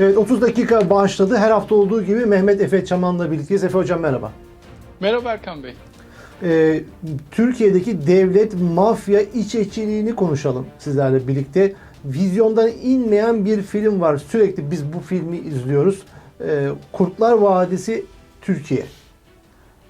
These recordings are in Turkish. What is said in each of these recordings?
Evet 30 dakika başladı. Her hafta olduğu gibi Mehmet Efe Çaman'la birlikteyiz. Efe Hocam merhaba. Merhaba Erkan Bey. Ee, Türkiye'deki devlet mafya iç içiliğini konuşalım sizlerle birlikte. Vizyondan inmeyen bir film var. Sürekli biz bu filmi izliyoruz. Ee, Kurtlar Vadisi Türkiye.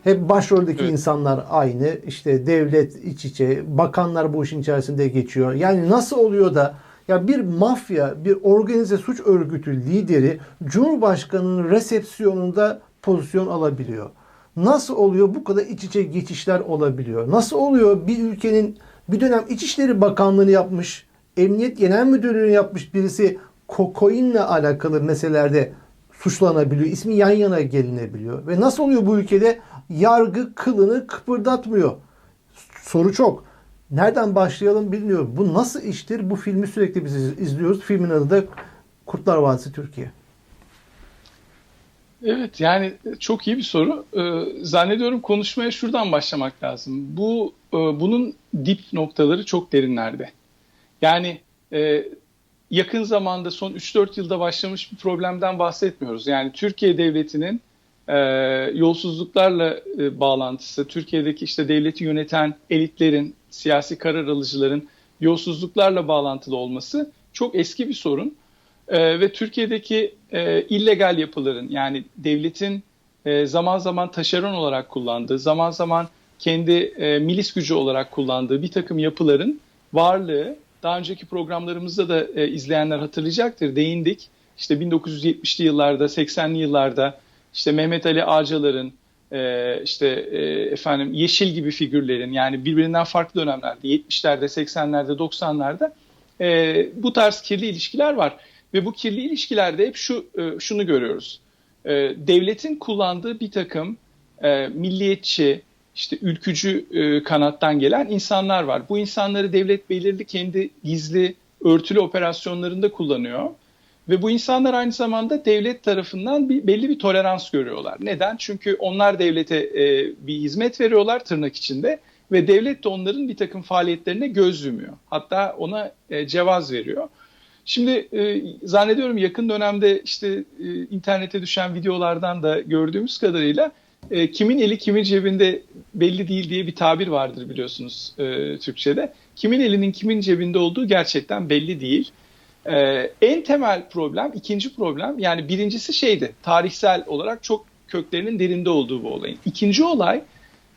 Hep başroldeki Evet. insanlar aynı. İşte devlet iç içe, bakanlar bu işin içerisinde geçiyor. Yani nasıl oluyor da ya bir mafya, bir organize suç örgütü lideri Cumhurbaşkanı'nın resepsiyonunda pozisyon alabiliyor? Nasıl oluyor bu kadar iç içe geçişler olabiliyor? Nasıl oluyor bir ülkenin bir dönem İçişleri Bakanlığı'nı yapmış, Emniyet Genel Müdürlüğü'nü yapmış birisi kokainle alakalı meselelerde suçlanabiliyor. ismi yan yana gelinebiliyor. Ve nasıl oluyor bu ülkede yargı kılını kıpırdatmıyor? Soru çok. Nereden başlayalım bilmiyorum. Bu nasıl iştir? Bu filmi sürekli biz iz- izliyoruz. Filmin adı da Kurtlar Vadisi Türkiye. Evet yani çok iyi bir soru. Ee, zannediyorum konuşmaya şuradan başlamak lazım. Bu e, bunun dip noktaları çok derinlerde. Yani e, yakın zamanda son 3-4 yılda başlamış bir problemden bahsetmiyoruz. Yani Türkiye devletinin e, yolsuzluklarla bağlantısı, Türkiye'deki işte devleti yöneten elitlerin, siyasi karar alıcıların yolsuzluklarla bağlantılı olması çok eski bir sorun. Ee, ve Türkiye'deki e, illegal yapıların yani devletin e, zaman zaman taşeron olarak kullandığı, zaman zaman kendi e, milis gücü olarak kullandığı bir takım yapıların varlığı daha önceki programlarımızda da e, izleyenler hatırlayacaktır. Değindik. İşte 1970'li yıllarda, 80'li yıllarda işte Mehmet Ali Ağcalar'ın e, işte e, efendim Yeşil gibi figürlerin yani birbirinden farklı dönemlerde 70'lerde, 80'lerde, 90'larda e, bu tarz kirli ilişkiler var. Ve bu kirli ilişkilerde hep şu e, şunu görüyoruz. E, devletin kullandığı bir takım milliyetçi, işte ülkücü kanattan gelen insanlar var. Bu insanları devlet belirli kendi gizli, örtülü operasyonlarında kullanıyor. Ve bu insanlar aynı zamanda devlet tarafından bir, belli bir tolerans görüyorlar. Neden? Çünkü onlar devlete e, bir hizmet veriyorlar tırnak içinde ve devlet de onların bir takım faaliyetlerine göz yumuyor. Hatta ona e, cevaz veriyor. Şimdi e, zannediyorum yakın dönemde işte e, internete düşen videolardan da gördüğümüz kadarıyla e, kimin eli kimin cebinde belli değil diye bir tabir vardır biliyorsunuz e, Türkçe'de. Kimin elinin kimin cebinde olduğu gerçekten belli değil. E, en temel problem, ikinci problem yani birincisi şeydi tarihsel olarak çok köklerinin derinde olduğu bu olayın. İkinci olay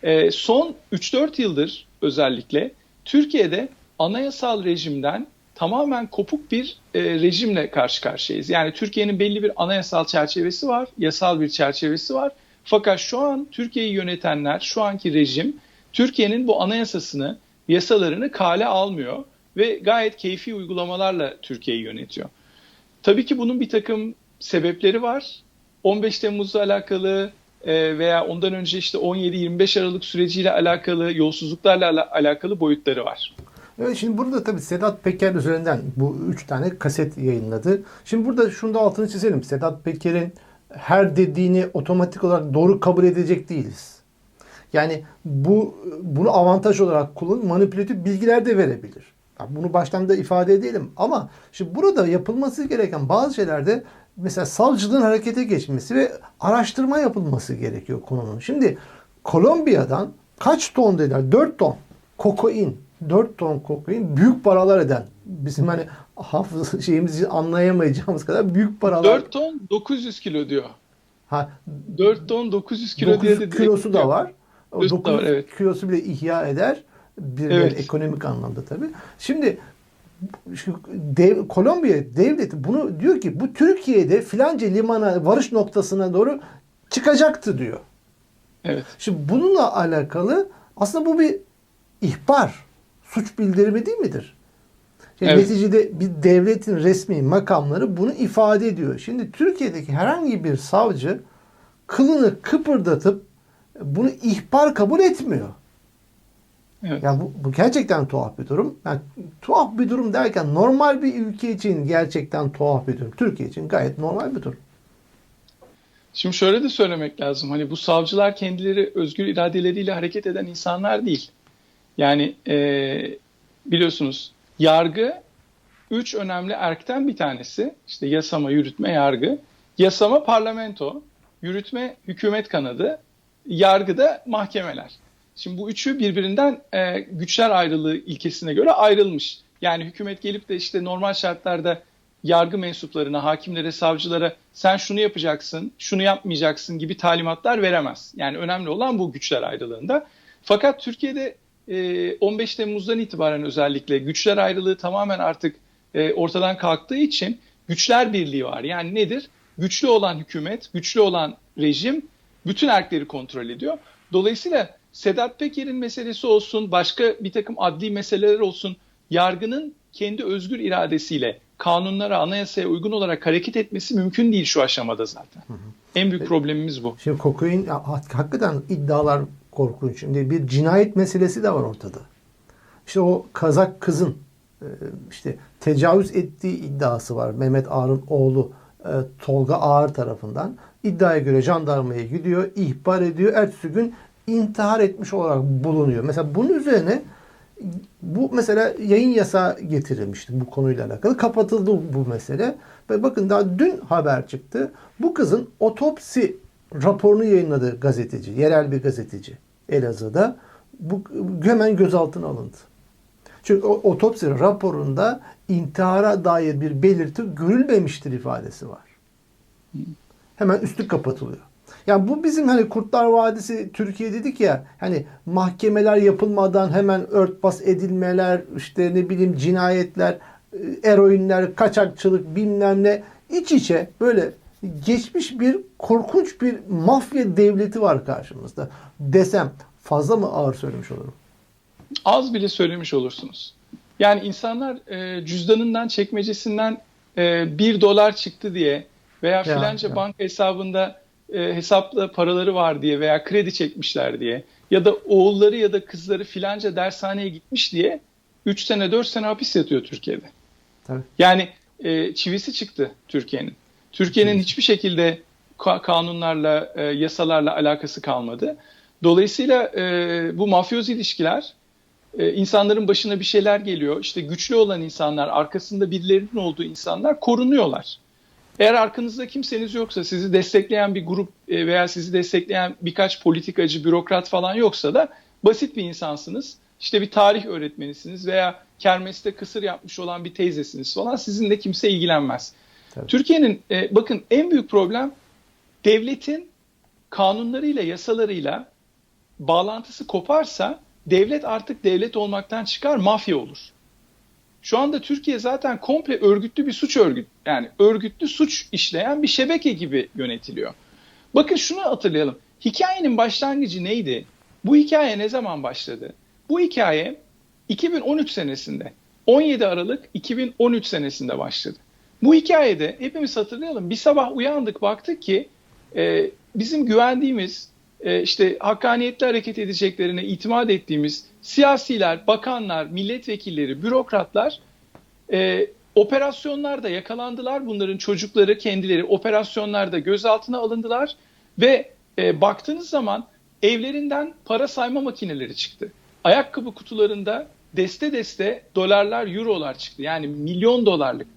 e, son 3-4 yıldır özellikle Türkiye'de anayasal rejimden tamamen kopuk bir e, rejimle karşı karşıyayız. Yani Türkiye'nin belli bir anayasal çerçevesi var, yasal bir çerçevesi var. Fakat şu an Türkiye'yi yönetenler, şu anki rejim Türkiye'nin bu anayasasını, yasalarını kale almıyor ve gayet keyfi uygulamalarla Türkiye'yi yönetiyor. Tabii ki bunun bir takım sebepleri var. 15 Temmuz'la alakalı e, veya ondan önce işte 17-25 Aralık süreciyle alakalı, yolsuzluklarla ala- alakalı boyutları var. Evet şimdi burada tabii Sedat Peker üzerinden bu üç tane kaset yayınladı. Şimdi burada şunu da altını çizelim. Sedat Peker'in her dediğini otomatik olarak doğru kabul edecek değiliz. Yani bu bunu avantaj olarak kullanıp manipülatif bilgiler de verebilir. Bunu baştan da ifade edelim. Ama şimdi burada yapılması gereken bazı şeylerde mesela savcılığın harekete geçmesi ve araştırma yapılması gerekiyor konunun. Şimdi Kolombiya'dan kaç ton dediler? 4 ton kokain. 4 ton kokain büyük paralar eden. Bizim hani hafız şeyimizi anlayamayacağımız kadar büyük paralar. 4 ton 900 kilo diyor. ha, 4 ton 900 kilo diye 900 de direkt kilosu da var. O Kilosu da 900 var, evet. kilosu bile ihya eder. Bir Evet. ekonomik anlamda tabii. Şimdi dev, Kolombiya devleti bunu diyor ki bu Türkiye'de filanca limana varış noktasına doğru çıkacaktı diyor. Evet. Şimdi bununla alakalı aslında bu bir ihbar, suç bildirimi değil midir? Şimdi Evet. Neticede bir devletin resmi makamları bunu ifade ediyor. Şimdi Türkiye'deki herhangi bir savcı kılını kıpırdatıp bunu ihbar kabul etmiyor. Evet. Yani bu, bu gerçekten tuhaf bir durum. Yani tuhaf bir durum derken normal bir ülke için gerçekten tuhaf bir durum. Türkiye için gayet normal bir durum. Şimdi şöyle de söylemek lazım. Hani bu savcılar kendileri özgür iradeleriyle hareket eden insanlar değil. Yani e, biliyorsunuz yargı üç önemli erkten bir tanesi işte yasama, yürütme, yargı. Yasama parlamento, yürütme hükümet kanadı, yargı da mahkemeler. Şimdi bu üçü birbirinden e, güçler ayrılığı ilkesine göre ayrılmış. Yani hükümet gelip de işte normal şartlarda yargı mensuplarına, hakimlere, savcılara sen şunu yapacaksın, şunu yapmayacaksın gibi talimatlar veremez. Yani önemli olan bu güçler ayrılığında. Fakat Türkiye'de e, 15 Temmuz'dan itibaren özellikle güçler ayrılığı tamamen artık e, ortadan kalktığı için güçler birliği var. Yani nedir? Güçlü olan hükümet, güçlü olan rejim bütün erkleri kontrol ediyor. Dolayısıyla Sedat Peker'in meselesi olsun, başka bir takım adli meseleler olsun, yargının kendi özgür iradesiyle kanunlara, anayasaya uygun olarak hareket etmesi mümkün değil şu aşamada zaten. Hı hı. En büyük problemimiz bu. Şimdi kokain hakikaten iddialar korkunç. Şimdi bir cinayet meselesi de var ortada. İşte o Kazak kızın işte tecavüz ettiği iddiası var. Mehmet Ağar'ın oğlu Tolga Ağar tarafından. İddiaya göre jandarmaya gidiyor, ihbar ediyor. Ertesi gün intihar etmiş olarak bulunuyor. Mesela bunun üzerine bu mesela yayın yasağı getirilmişti bu konuyla alakalı. Kapatıldı bu mesele. Ve bakın daha dün haber çıktı. Bu kızın otopsi raporunu yayınladı gazeteci, yerel bir gazeteci Elazığ'da. Bu hemen gözaltına alındı. Çünkü otopsi raporunda intihara dair bir belirti görülmemiştir ifadesi var. Hemen üstü kapatılıyor. Yani bu bizim hani Kurtlar Vadisi Türkiye dedik ya hani mahkemeler yapılmadan hemen örtbas edilmeler işte ne bileyim cinayetler eroinler kaçakçılık bilmem ne iç içe böyle geçmiş bir korkunç bir mafya devleti var karşımızda desem fazla mı ağır söylemiş olurum? Az bile söylemiş olursunuz. Yani insanlar e, cüzdanından çekmecesinden e, bir dolar çıktı diye veya filanca ya. banka hesabında e, hesapla paraları var diye veya kredi çekmişler diye ya da oğulları ya da kızları filanca dershaneye gitmiş diye 3 sene 4 sene hapis yatıyor Türkiye'de. Tabii. Yani e, çivisi çıktı Türkiye'nin. Türkiye'nin hiçbir şekilde ka- kanunlarla, e, yasalarla alakası kalmadı. Dolayısıyla e, bu mafyoz ilişkiler e, insanların başına bir şeyler geliyor. İşte güçlü olan insanlar, arkasında birilerinin olduğu insanlar korunuyorlar. Eğer arkanızda kimseniz yoksa, sizi destekleyen bir grup e, veya sizi destekleyen birkaç politikacı, bürokrat falan yoksa da basit bir insansınız. İşte bir tarih öğretmenisiniz veya kermeste kısır yapmış olan bir teyzesiniz falan. Sizinle kimse ilgilenmez. Türkiye'nin e, bakın en büyük problem devletin kanunlarıyla, yasalarıyla bağlantısı koparsa devlet artık devlet olmaktan çıkar, mafya olur. Şu anda Türkiye zaten komple örgütlü bir suç örgüt yani örgütlü suç işleyen bir şebeke gibi yönetiliyor. Bakın şunu hatırlayalım. Hikayenin başlangıcı neydi? Bu hikaye ne zaman başladı? Bu hikaye 2013 senesinde 17 Aralık 2013 senesinde başladı. Bu hikayede hepimiz hatırlayalım. Bir sabah uyandık baktık ki e, bizim güvendiğimiz e, işte hakkaniyetli hareket edeceklerine itimat ettiğimiz siyasiler, bakanlar, milletvekilleri, bürokratlar e, operasyonlarda yakalandılar. Bunların çocukları kendileri operasyonlarda gözaltına alındılar ve e, baktığınız zaman evlerinden para sayma makineleri çıktı. Ayakkabı kutularında deste deste dolarlar, eurolar çıktı. Yani milyon dolarlık.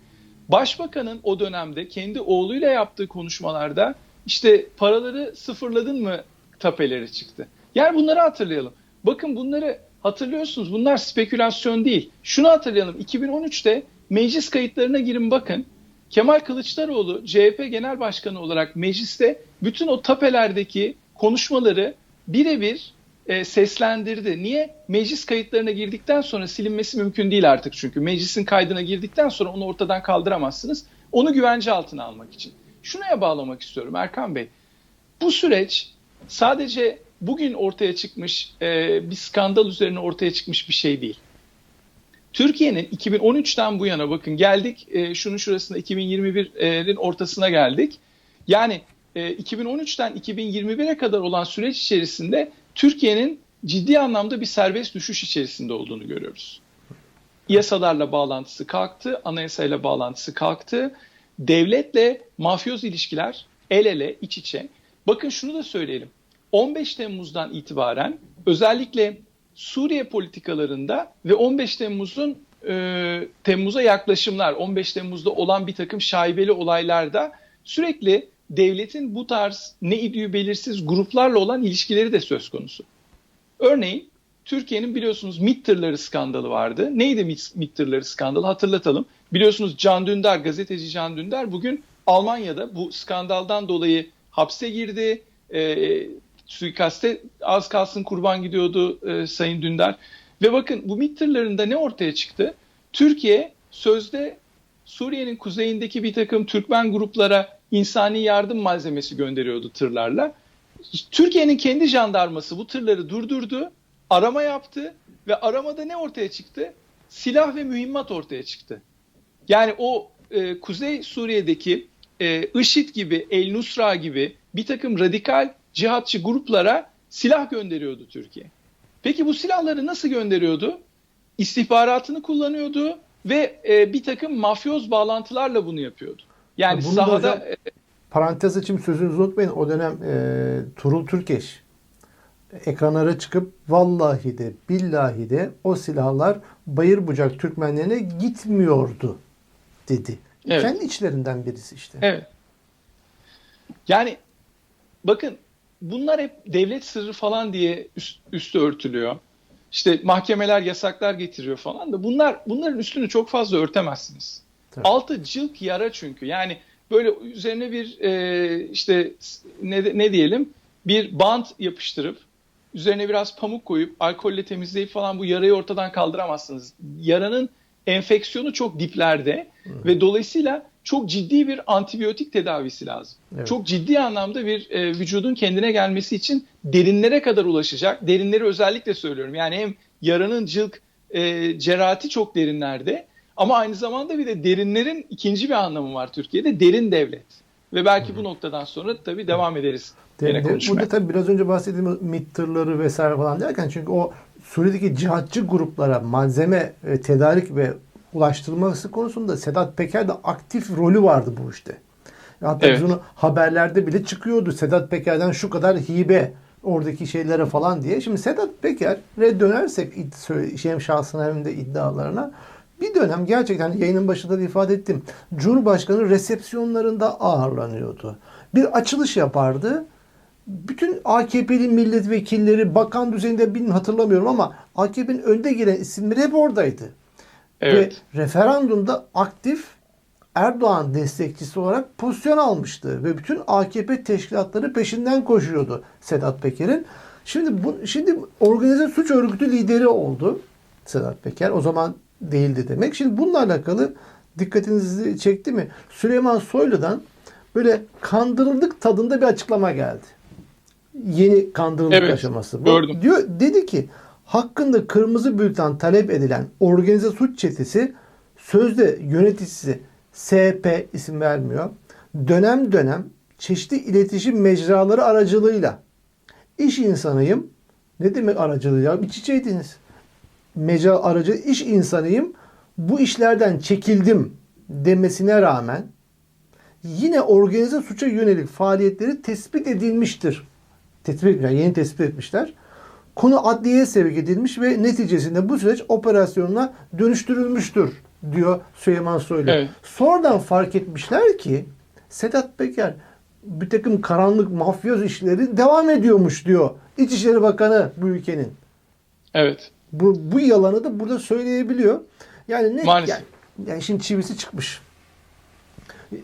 Başbakanın o dönemde kendi oğluyla yaptığı konuşmalarda işte paraları sıfırladın mı tapeleri çıktı. Yani bunları hatırlayalım. Bakın bunları hatırlıyorsunuz. Bunlar spekülasyon değil. Şunu hatırlayalım. 2013'te meclis kayıtlarına girin bakın. Kemal Kılıçdaroğlu CHP Genel Başkanı olarak mecliste bütün o tapelerdeki konuşmaları birebir e, seslendirdi. Niye? Meclis kayıtlarına girdikten sonra silinmesi mümkün değil artık çünkü. Meclisin kaydına girdikten sonra onu ortadan kaldıramazsınız. Onu güvence altına almak için. Şuraya bağlamak istiyorum Erkan Bey. Bu süreç sadece bugün ortaya çıkmış e, bir skandal üzerine ortaya çıkmış bir şey değil. Türkiye'nin 2013'ten bu yana bakın geldik e, şunun şurasında 2021'in ortasına geldik. Yani e, 2013'ten 2021'e kadar olan süreç içerisinde Türkiye'nin ciddi anlamda bir serbest düşüş içerisinde olduğunu görüyoruz. Yasalarla bağlantısı kalktı, anayasayla bağlantısı kalktı. Devletle mafyoz ilişkiler el ele, iç içe. Bakın şunu da söyleyelim. 15 Temmuz'dan itibaren özellikle Suriye politikalarında ve 15 Temmuz'un e, Temmuz'a yaklaşımlar, 15 Temmuz'da olan bir takım şaibeli olaylarda sürekli devletin bu tarz ne idüğü belirsiz gruplarla olan ilişkileri de söz konusu. Örneğin Türkiye'nin biliyorsunuz MİT skandalı vardı. Neydi MİT, skandalı hatırlatalım. Biliyorsunuz Can Dündar, gazeteci Can Dündar bugün Almanya'da bu skandaldan dolayı hapse girdi. E, suikaste az kalsın kurban gidiyordu e, Sayın Dündar. Ve bakın bu MİT tırlarında ne ortaya çıktı? Türkiye sözde Suriye'nin kuzeyindeki bir takım Türkmen gruplara insani yardım malzemesi gönderiyordu tırlarla. Türkiye'nin kendi jandarması bu tırları durdurdu, arama yaptı ve aramada ne ortaya çıktı? Silah ve mühimmat ortaya çıktı. Yani o e, Kuzey Suriye'deki e, IŞİD gibi, El Nusra gibi bir takım radikal cihatçı gruplara silah gönderiyordu Türkiye. Peki bu silahları nasıl gönderiyordu? İstihbaratını kullanıyordu ve e, bir takım mafyoz bağlantılarla bunu yapıyordu. Yani Bunu da sahada hocam- Parantez için sözünüzü unutmayın. O dönem e, Turul Türkeş ekranlara çıkıp vallahi de billahi de o silahlar bayır bucak Türkmenlerine gitmiyordu dedi. Evet. Kendi içlerinden birisi işte. Evet. Yani bakın bunlar hep devlet sırrı falan diye üst, üstü örtülüyor. İşte mahkemeler yasaklar getiriyor falan da bunlar bunların üstünü çok fazla örtemezsiniz. Tabii. Altı cılk yara çünkü. Yani böyle üzerine bir e, işte ne, ne diyelim bir bant yapıştırıp üzerine biraz pamuk koyup alkolle temizleyip falan bu yarayı ortadan kaldıramazsınız. Yaranın enfeksiyonu çok diplerde ve dolayısıyla çok ciddi bir antibiyotik tedavisi lazım. Evet. Çok ciddi anlamda bir e, vücudun kendine gelmesi için derinlere kadar ulaşacak. Derinleri özellikle söylüyorum. Yani hem yaranın cılk e, cerrahati çok derinlerde ama aynı zamanda bir de derinlerin ikinci bir anlamı var Türkiye'de. Derin devlet. Ve belki bu noktadan sonra tabii devam ederiz. De- Yine de- burada tabii biraz önce bahsettiğim MİT tırları vesaire falan derken çünkü o Suriye'deki cihatçı gruplara malzeme tedarik ve ulaştırılması konusunda Sedat Peker'de aktif rolü vardı bu işte. Hatta biz Evet. onu haberlerde bile çıkıyordu. Sedat Peker'den şu kadar hibe oradaki şeylere falan diye. Şimdi Sedat Peker'e dönersek Şem şahsına hem de iddialarına bir dönem gerçekten yayının başında da ifade ettim. Cumhurbaşkanı resepsiyonlarında ağırlanıyordu. Bir açılış yapardı. Bütün AKP'li milletvekilleri, bakan düzeyinde bilmiyorum hatırlamıyorum ama AKP'nin önde gelen isimleri hep oradaydı. Evet. Ve referandumda aktif Erdoğan destekçisi olarak pozisyon almıştı ve bütün AKP teşkilatları peşinden koşuyordu Sedat Peker'in. Şimdi bu şimdi organize suç örgütü lideri oldu Sedat Peker. O zaman değildi demek. Şimdi bununla alakalı dikkatinizi çekti mi? Süleyman Soylu'dan böyle kandırıldık tadında bir açıklama geldi. Yeni kandırıldık Evet, aşaması. Bu. gördüm. Diyor, dedi ki hakkında kırmızı bülten talep edilen organize suç çetesi sözde yöneticisi SP isim vermiyor. Dönem dönem çeşitli iletişim mecraları aracılığıyla iş insanıyım. Ne demek aracılığıyla? İç içeydiniz. Mecra aracı iş insanıyım. Bu işlerden çekildim demesine rağmen yine organize suça yönelik faaliyetleri tespit edilmiştir. Tespit etmişler, yeni tespit etmişler. Konu adliyeye sevk edilmiş ve neticesinde bu süreç operasyonuna dönüştürülmüştür diyor Süleyman Soylu. Evet. Sonradan fark etmişler ki Sedat Peker bir takım karanlık mafyoz işleri devam ediyormuş diyor İçişleri Bakanı bu ülkenin. Evet. Bu, bu yalanı da burada söyleyebiliyor. Yani ne? Maalesef. Yani, yani şimdi çivisi çıkmış.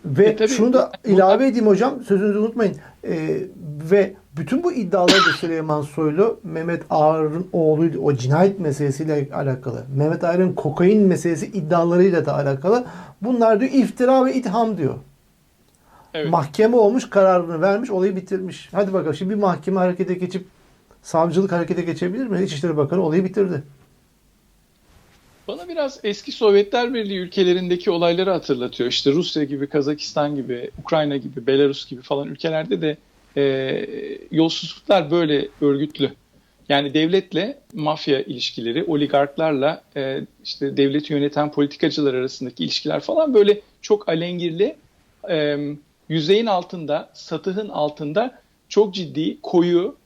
Ve E tabii, şunu da ilave edeyim hocam, sözünüzü unutmayın. Ee, ve bütün bu iddiaları da Süleyman Soylu, Mehmet Ağar'ın oğluydu, o cinayet meselesiyle alakalı. Mehmet Ağar'ın kokain meselesi iddialarıyla da alakalı. Bunlar diyor iftira ve itham diyor. Evet. Mahkeme olmuş, kararını vermiş, olayı bitirmiş. Hadi bakalım şimdi bir mahkeme harekete geçip savcılık harekete geçebilir mi? İçişleri Bakanı olayı bitirdi. Bana biraz eski Sovyetler Birliği ülkelerindeki olayları hatırlatıyor. İşte Rusya gibi, Kazakistan gibi, Ukrayna gibi, Belarus gibi falan ülkelerde de e, yolsuzluklar böyle örgütlü. Yani devletle mafya ilişkileri, oligarklarla e, işte devleti yöneten politikacılar arasındaki ilişkiler falan böyle çok alengirli, e, yüzeyin altında, satıhın altında çok ciddi, koyu,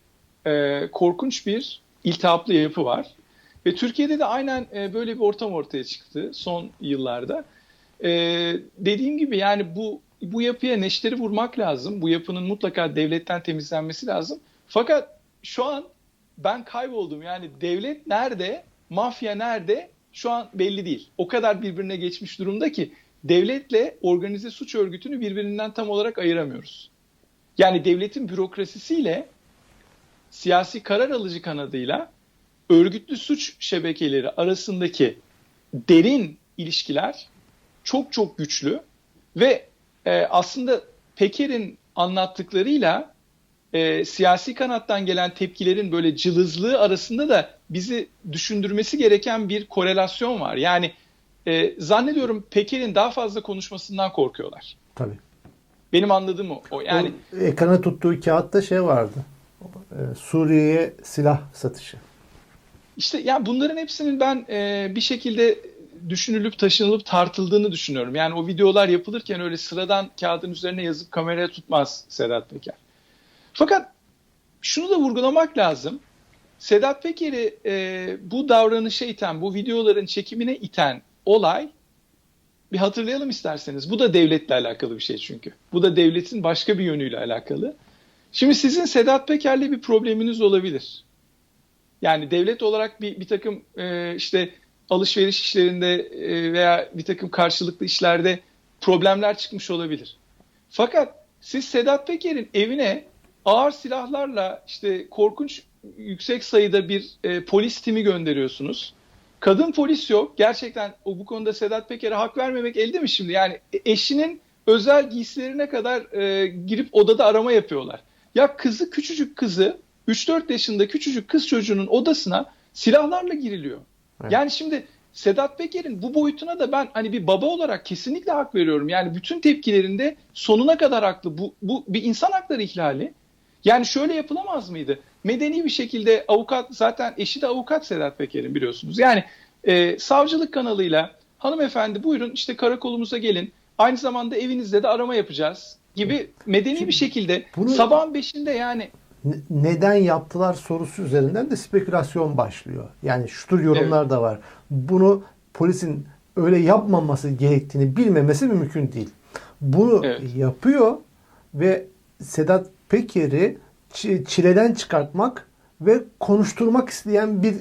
e, korkunç bir iltihaplı yapı var. Ve Türkiye'de de aynen e, böyle bir ortam ortaya çıktı son yıllarda. E, dediğim gibi yani bu bu yapıya neşteri vurmak lazım. Bu yapının mutlaka devletten temizlenmesi lazım. Fakat şu an ben kayboldum. Yani devlet nerede, mafya nerede şu an belli değil. O kadar birbirine geçmiş durumda ki devletle organize suç örgütünü birbirinden tam olarak ayıramıyoruz. Yani devletin bürokrasisiyle siyasi karar alıcı kanadıyla örgütlü suç şebekeleri arasındaki derin ilişkiler çok çok güçlü ve e, aslında Peker'in anlattıklarıyla e, siyasi kanattan gelen tepkilerin böyle cılızlığı arasında da bizi düşündürmesi gereken bir korelasyon var. Yani e, zannediyorum Peker'in daha fazla konuşmasından korkuyorlar. Tabii. Benim anladığım o. o yani o, ekrana tuttuğu kağıtta şey vardı. E, Suriye'ye silah satışı. İşte yani bunların hepsinin ben e, bir şekilde düşünülüp taşınılıp tartıldığını düşünüyorum. Yani o videolar yapılırken öyle sıradan kağıdın üzerine yazıp kameraya tutmaz Sedat Peker. Fakat şunu da vurgulamak lazım. Sedat Peker'i e, bu davranışa iten, bu videoların çekimine iten olay bir hatırlayalım isterseniz. Bu da devletle alakalı bir şey çünkü. Bu da devletin başka bir yönüyle alakalı. Şimdi sizin Sedat Peker'le bir probleminiz olabilir. Yani devlet olarak bir, bir takım e, işte alışveriş işlerinde e, veya bir takım karşılıklı işlerde problemler çıkmış olabilir. Fakat siz Sedat Peker'in evine ağır silahlarla işte korkunç yüksek sayıda bir e, polis timi gönderiyorsunuz. Kadın polis yok. Gerçekten o bu konuda Sedat Peker'e hak vermemek elde mi şimdi? Yani eşinin özel giysilerine kadar e, girip odada arama yapıyorlar. Ya kızı küçücük kızı 3-4 yaşında küçücük kız çocuğunun odasına silahlarla giriliyor. Evet. Yani şimdi Sedat Peker'in bu boyutuna da ben hani bir baba olarak kesinlikle hak veriyorum. Yani bütün tepkilerinde sonuna kadar haklı. Bu, bu bir insan hakları ihlali. Yani şöyle yapılamaz mıydı? Medeni bir şekilde avukat zaten eşi de avukat Sedat Peker'in biliyorsunuz. Yani e, savcılık kanalıyla hanımefendi buyurun işte karakolumuza gelin. Aynı zamanda evinizde de arama yapacağız gibi medeni Şimdi bir şekilde bunu, sabahın beşinde yani neden yaptılar sorusu üzerinden de spekülasyon başlıyor. Yani şutur yorumlar evet. da var. Bunu polisin öyle yapmaması gerektiğini bilmemesi mümkün değil. Bunu evet. yapıyor ve Sedat Peker'i çileden çıkartmak ve konuşturmak isteyen bir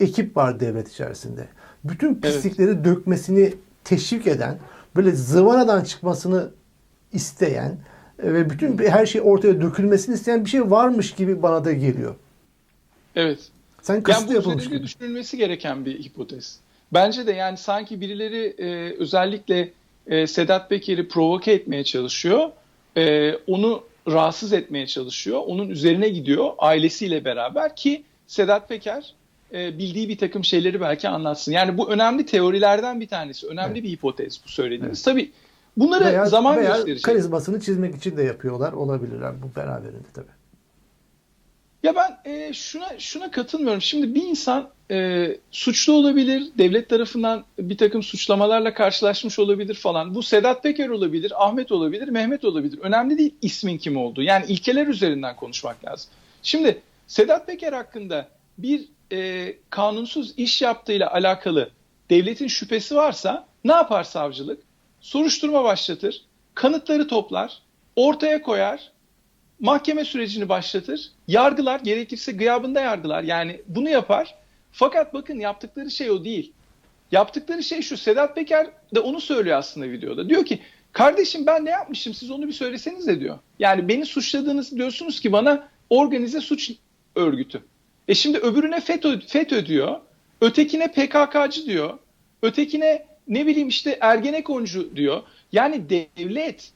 ekip var devlet içerisinde. Bütün pislikleri evet. dökmesini teşvik eden, böyle zıvanadan çıkmasını isteyen ve bütün her şey ortaya dökülmesini isteyen bir şey varmış gibi bana da geliyor. Evet. Sen kasıtlı yani yapılmış gibi. düşünülmesi gereken bir hipotez. Bence de yani sanki birileri e, özellikle e, Sedat Peker'i provoke etmeye çalışıyor. E, onu rahatsız etmeye çalışıyor. Onun üzerine gidiyor ailesiyle beraber ki Sedat Peker e, bildiği bir takım şeyleri belki anlatsın. Yani bu önemli teorilerden bir tanesi. Önemli evet. bir hipotez bu söylediğiniz. Evet. Tabii bunları veya, zaman veya gösterecek. karizmasını çizmek için de yapıyorlar olabilirler bu beraberinde tabii. Ya ben e, şuna şuna katılmıyorum. Şimdi bir insan e, suçlu olabilir, devlet tarafından bir takım suçlamalarla karşılaşmış olabilir falan. Bu Sedat Peker olabilir, Ahmet olabilir, Mehmet olabilir. Önemli değil ismin kim olduğu. Yani ilkeler üzerinden konuşmak lazım. Şimdi Sedat Peker hakkında bir e, kanunsuz iş yaptığıyla alakalı devletin şüphesi varsa ne yapar savcılık? Soruşturma başlatır, kanıtları toplar, ortaya koyar, mahkeme sürecini başlatır, yargılar, gerekirse gıyabında yargılar. Yani bunu yapar. Fakat bakın yaptıkları şey o değil. Yaptıkları şey şu. Sedat Peker de onu söylüyor aslında videoda. Diyor ki kardeşim ben ne yapmışım siz onu bir söyleseniz de diyor. Yani beni suçladığınız diyorsunuz ki bana organize suç örgütü. E şimdi öbürüne FETÖ, FETÖ diyor. Ötekine PKK'cı diyor. Ötekine ne bileyim işte Ergenekoncu diyor. Yani devlet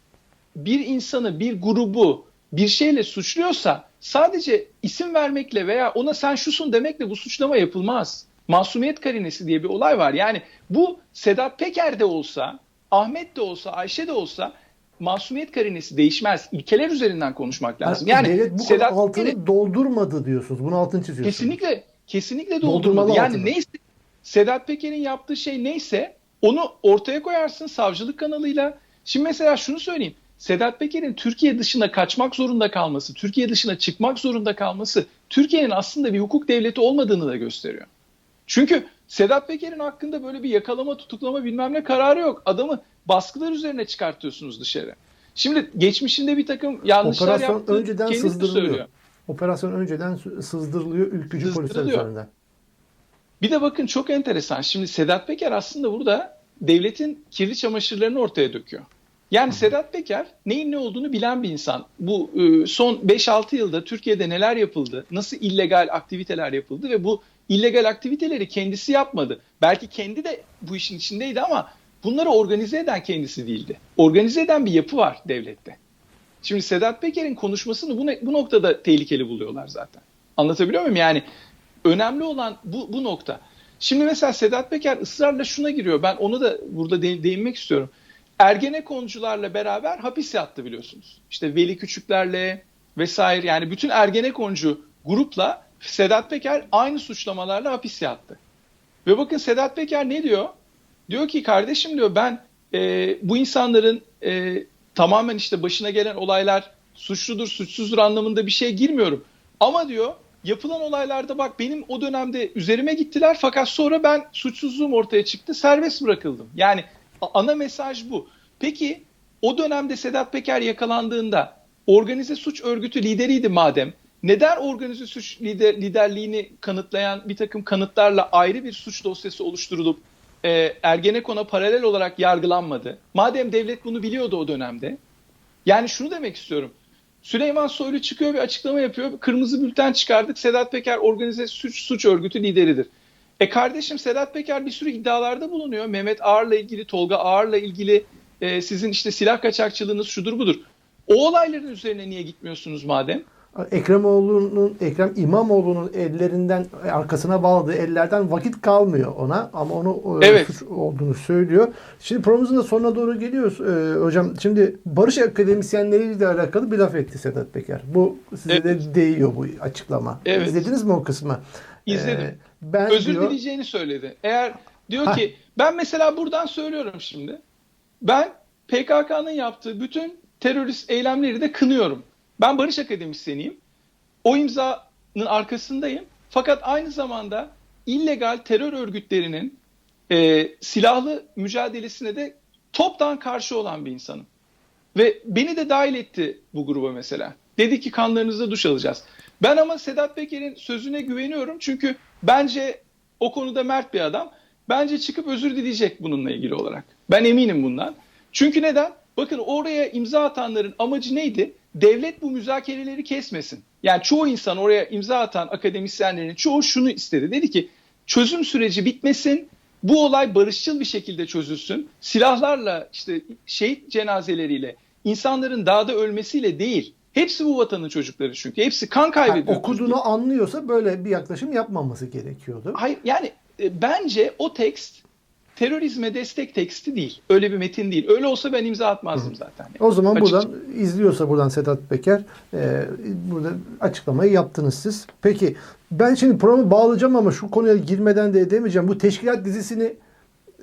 bir insanı, bir grubu bir şeyle suçluyorsa sadece isim vermekle veya ona sen şusun demekle bu suçlama yapılmaz. Masumiyet karinesi diye bir olay var. Yani bu Sedat Peker de olsa, Ahmet de olsa, Ayşe de olsa masumiyet karinesi değişmez. İlkeler üzerinden konuşmak lazım. Yani devlet bu Sedat altını Peker'i, doldurmadı diyorsunuz. Bunu altını çiziyorsunuz. Kesinlikle kesinlikle doldurmadı. Yani altını. neyse Sedat Peker'in yaptığı şey neyse onu ortaya koyarsın savcılık kanalıyla. Şimdi mesela şunu söyleyeyim. Sedat Peker'in Türkiye dışına kaçmak zorunda kalması, Türkiye dışına çıkmak zorunda kalması Türkiye'nin aslında bir hukuk devleti olmadığını da gösteriyor. Çünkü Sedat Peker'in hakkında böyle bir yakalama, tutuklama bilmem ne kararı yok. Adamı baskılar üzerine çıkartıyorsunuz dışarı. Şimdi geçmişinde bir takım yanlışlar Operasyon yaptı. önceden kendisi söylüyor. Operasyon önceden sızdırılıyor ülkücü polisler üzerinden. Bir de bakın çok enteresan. Şimdi Sedat Peker aslında burada devletin kirli çamaşırlarını ortaya döküyor. Yani Sedat Peker neyin ne olduğunu bilen bir insan. Bu e, son 5-6 yılda Türkiye'de neler yapıldı, nasıl illegal aktiviteler yapıldı ve bu illegal aktiviteleri kendisi yapmadı. Belki kendi de bu işin içindeydi ama bunları organize eden kendisi değildi. Organize eden bir yapı var devlette. Şimdi Sedat Peker'in konuşmasını bu, bu noktada tehlikeli buluyorlar zaten. Anlatabiliyor muyum? Yani önemli olan bu, bu nokta. Şimdi mesela Sedat Peker ısrarla şuna giriyor. Ben onu da burada de, değinmek istiyorum. Ergenekoncularla beraber hapis yattı biliyorsunuz. İşte Veli Küçüklerle vesaire yani bütün Ergenekoncu grupla Sedat Peker aynı suçlamalarla hapis yattı. Ve bakın Sedat Peker ne diyor? Diyor ki kardeşim diyor ben e, bu insanların e, tamamen işte başına gelen olaylar suçludur suçsuzdur anlamında bir şey girmiyorum. Ama diyor yapılan olaylarda bak benim o dönemde üzerime gittiler fakat sonra ben suçsuzluğum ortaya çıktı serbest bırakıldım. Yani ana mesaj bu. Peki o dönemde Sedat Peker yakalandığında organize suç örgütü lideriydi madem neden organize suç lider, liderliğini kanıtlayan bir takım kanıtlarla ayrı bir suç dosyası oluşturulup e, Ergenekon'a paralel olarak yargılanmadı? Madem devlet bunu biliyordu o dönemde. Yani şunu demek istiyorum. Süleyman Soylu çıkıyor bir açıklama yapıyor. Kırmızı bülten çıkardık. Sedat Peker organize suç, suç örgütü lideridir. E kardeşim Sedat Peker bir sürü iddialarda bulunuyor. Mehmet Ağar'la ilgili, Tolga Ağar'la ilgili e, sizin işte silah kaçakçılığınız şudur budur. O olayların üzerine niye gitmiyorsunuz madem? Ekremoğlu'nun, Ekrem İmamoğlu'nun ellerinden arkasına bağladığı ellerden vakit kalmıyor ona ama onu e, Evet. suç olduğunu söylüyor. Şimdi programımızın da sonuna doğru geliyoruz e, hocam. Şimdi barış akademisyenleriyle alakalı bir laf etti Sedat Peker. Bu size de değiyor bu açıklama. Evet. İzlediniz mi o kısmı? İzledim. E, ben Özür diyor, dileyeceğini söyledi. Eğer diyor Ha. ki ben mesela buradan söylüyorum şimdi. Ben PKK'nın yaptığı bütün terörist eylemleri de kınıyorum. Ben barış akademisyeniyim. O imzanın arkasındayım. Fakat aynı zamanda illegal terör örgütlerinin e, silahlı mücadelesine de toptan karşı olan bir insanım. Ve beni de dahil etti bu gruba mesela. Dedi ki kanlarınızda duş alacağız. Ben ama Sedat Peker'in sözüne güveniyorum. Çünkü bence o konuda mert bir adam. Bence çıkıp özür dileyecek bununla ilgili olarak. Ben eminim bundan. Çünkü neden? Bakın oraya imza atanların amacı neydi? Devlet bu müzakereleri kesmesin. Yani çoğu insan oraya imza atan akademisyenlerin çoğu şunu istedi. Dedi ki çözüm süreci bitmesin. Bu olay barışçıl bir şekilde çözülsün. Silahlarla işte şehit cenazeleriyle insanların dağda ölmesiyle değil. Hepsi bu vatanın çocukları çünkü. Hepsi kan yani kaybediyor. okuduğunu anlıyorsa böyle bir yaklaşım yapmaması gerekiyordu. Hayır yani e, bence o tekst terörizme destek teksti değil. Öyle bir metin değil. Öyle olsa ben imza atmazdım zaten. O zaman Açıkça. buradan izliyorsa buradan Sedat Peker e, burada açıklamayı yaptınız siz. Peki ben şimdi programı bağlayacağım ama şu konuya girmeden de edemeyeceğim. Bu teşkilat dizisini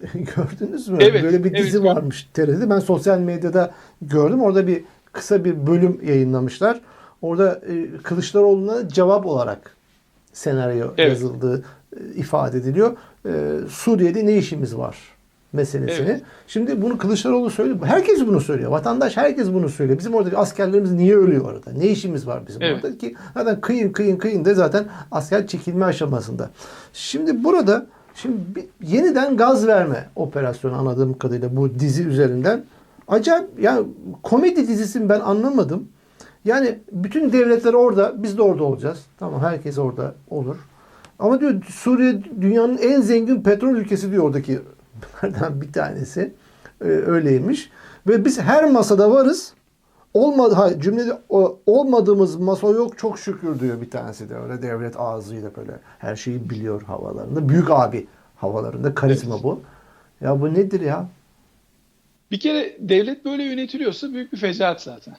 gördünüz mü? Evet, Böyle bir evet, dizi gördüm. varmış TRT'de. Ben sosyal medyada gördüm. Orada bir kısa bir bölüm yayınlamışlar. Orada e, Kılıçdaroğlu'na cevap olarak senaryo Evet. yazıldığı e, ifade ediliyor. E, Suriye'de ne işimiz var meselesini. Evet. Şimdi bunu Kılıçdaroğlu söylüyor. Herkes bunu söylüyor. Vatandaş herkes bunu söylüyor. Bizim oradaki askerlerimiz niye ölüyor orada? Ne işimiz var bizim Evet. orada ki? Zaten kıyın kıyın kıyın de zaten asker çekilme aşamasında. Şimdi burada şimdi bir, yeniden gaz verme operasyonu anladığım kadarıyla bu dizi üzerinden. Acayip yani komedi dizisi ben anlamadım. Yani bütün devletler orada, biz de orada olacağız. Tamam herkes orada olur. Ama diyor Suriye dünyanın en zengin petrol ülkesi diyor oradaki bir tanesi. Ee, öyleymiş. Ve biz her masada varız. Olmadı, hayır, cümlede olmadığımız masa yok çok şükür diyor bir tanesi de öyle devlet ağzıyla böyle her şeyi biliyor havalarında. Büyük abi havalarında karizma bu. Ya bu nedir ya? Bir kere devlet böyle yönetiliyorsa büyük bir fecaat zaten.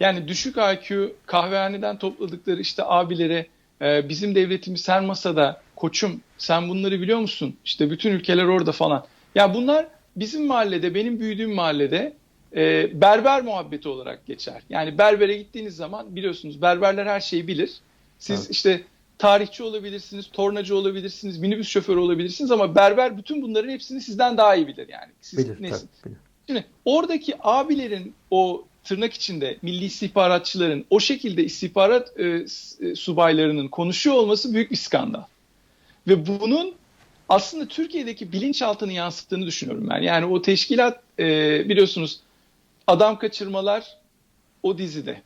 Yani düşük IQ kahvehaneden topladıkları işte abilere e, bizim devletimiz her masada koçum sen bunları biliyor musun? İşte bütün ülkeler orada falan. Ya bunlar bizim mahallede benim büyüdüğüm mahallede e, berber muhabbeti olarak geçer. Yani berbere gittiğiniz zaman biliyorsunuz berberler her şeyi bilir. Siz Evet. işte tarihçi olabilirsiniz, tornacı olabilirsiniz, minibüs şoförü olabilirsiniz ama berber bütün bunların hepsini sizden daha iyi bilir yani. Siz Bilir tabii. Bilir. Şimdi oradaki abilerin o tırnak içinde milli istihbaratçıların o şekilde istihbarat e, e, subaylarının konuşuyor olması büyük bir skandal. Ve bunun aslında Türkiye'deki bilinçaltını yansıttığını düşünüyorum ben. Yani o teşkilat e, biliyorsunuz adam kaçırmalar o dizide.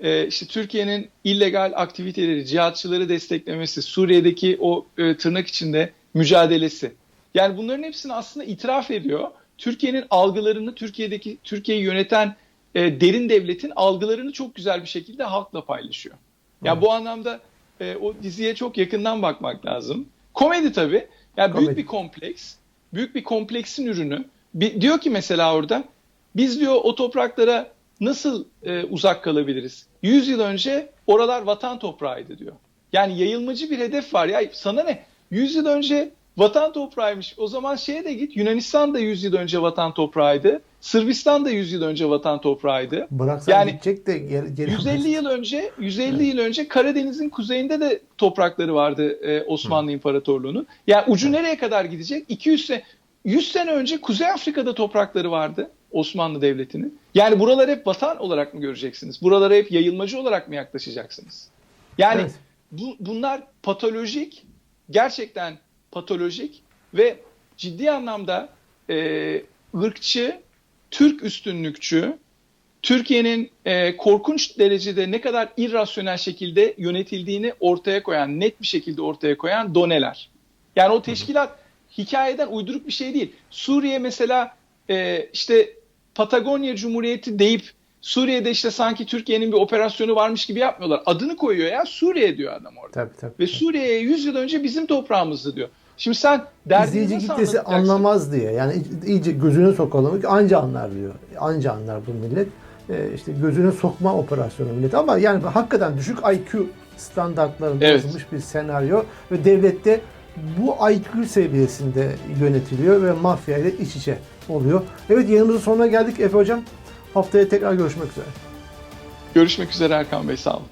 E, işte Türkiye'nin illegal aktiviteleri, cihatçıları desteklemesi, Suriye'deki o e, tırnak içinde mücadelesi. Yani bunların hepsini aslında itiraf ediyor. Türkiye'nin algılarını, Türkiye'deki Türkiye'yi yöneten e, derin devletin algılarını çok güzel bir şekilde halkla paylaşıyor. Yani bu anlamda e, o diziye çok yakından bakmak lazım. Komedi tabii. Yani büyük bir kompleks. Büyük bir kompleksin ürünü. Bir, diyor ki mesela orada biz diyor o topraklara nasıl e, uzak kalabiliriz? 100 yıl önce oralar vatan toprağıydı diyor. Yani yayılmacı bir hedef var. Ya sana ne? 100 yıl önce vatan toprağıymış. O zaman şeye de git. Yunanistan da 100 yıl önce vatan toprağıydı. Sırbistan da 100 yıl önce vatan toprağıydı. Bıraksan Yani gidecek de geri, geri 150 yıl önce 150 yıl önce Karadeniz'in kuzeyinde de toprakları vardı e, Osmanlı İmparatorluğu'nun. Yani ucu nereye kadar gidecek? 200 sene 100 sene önce Kuzey Afrika'da toprakları vardı Osmanlı Devleti'nin. Yani buraları hep vatan olarak mı göreceksiniz? Buralara hep yayılmacı olarak mı yaklaşacaksınız? Yani Evet. bu, bunlar patolojik, gerçekten patolojik ve ciddi anlamda e, ırkçı, Türk üstünlükçü, Türkiye'nin e, korkunç derecede ne kadar irrasyonel şekilde yönetildiğini ortaya koyan, net bir şekilde ortaya koyan doneler. Yani o teşkilat hikayeden uyduruk bir şey değil. Suriye mesela e, işte Patagonya Cumhuriyeti deyip Suriye'de işte sanki Türkiye'nin bir operasyonu varmış gibi yapmıyorlar. Adını koyuyor ya Suriye diyor adam orada. Tabii tabii. Ve Suriye'ye 100 yıl önce bizim toprağımızdı diyor. Şimdi sen derdini İzleyici kitlesi anlamaz diye. Yani iyice gözüne sokalım. Anca anlar diyor. Anca anlar bu millet. Ee, işte gözüne sokma operasyonu millet. Ama yani hakikaten düşük IQ standartlarında Evet. yazılmış bir senaryo ve devlette bu IQ seviyesinde yönetiliyor ve mafya ile iç içe oluyor. Evet yayınımızın sonuna geldik Efe Hocam. Haftaya tekrar görüşmek üzere. Görüşmek üzere Erkan Bey sağ olun.